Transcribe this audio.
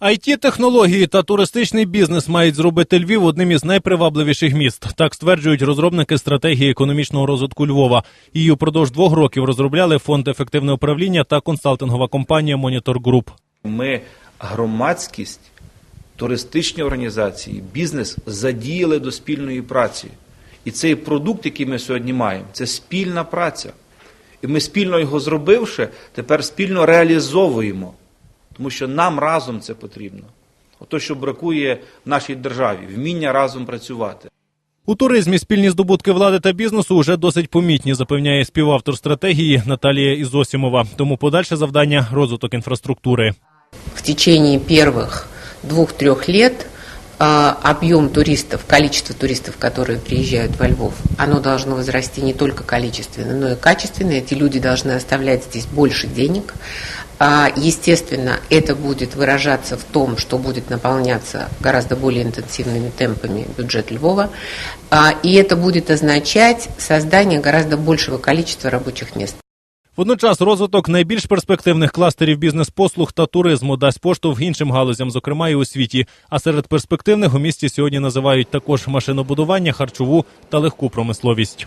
it технології та туристичний бізнес мають зробити Львів одним із найпривабливіших міст. Так стверджують розробники стратегії економічного розвитку Львова. Її упродовж двох років розробляли фонд ефективне управління та консалтингова компанія Монітор Груп. Ми громадськість, туристичні організації, бізнес задіяли до спільної праці. І цей продукт, який ми сьогодні маємо, це спільна праця. І ми спільно його зробивши, тепер спільно реалізовуємо. Тому що нам разом це потрібно. Ото, що бракує в нашій державі, вміння разом працювати. У туризмі спільні здобутки влади та бізнесу вже досить помітні, запевняє співавтор стратегії Наталія Ізосімова. Тому подальше завдання розвиток інфраструктури. в течение перших двох-трьох лет а, объем туристов, количество туристов, которые приезжают во Львов, оно должно возрасти не только количественно, но и качественно. Эти люди должны оставлять здесь больше денег. А, Естественно, это будет выражаться в том, что будет наполняться гораздо более интенсивными темпами бюджет Львова. А, И это будет означать создание гораздо большего количества рабочих мест. Водночас розвиток найбільш перспективних кластерів бізнес-послуг та туризму дасть поштовх іншим галузям, зокрема і у світі. А серед перспективних у місті сьогодні називають також машинобудування, харчову та легку промисловість.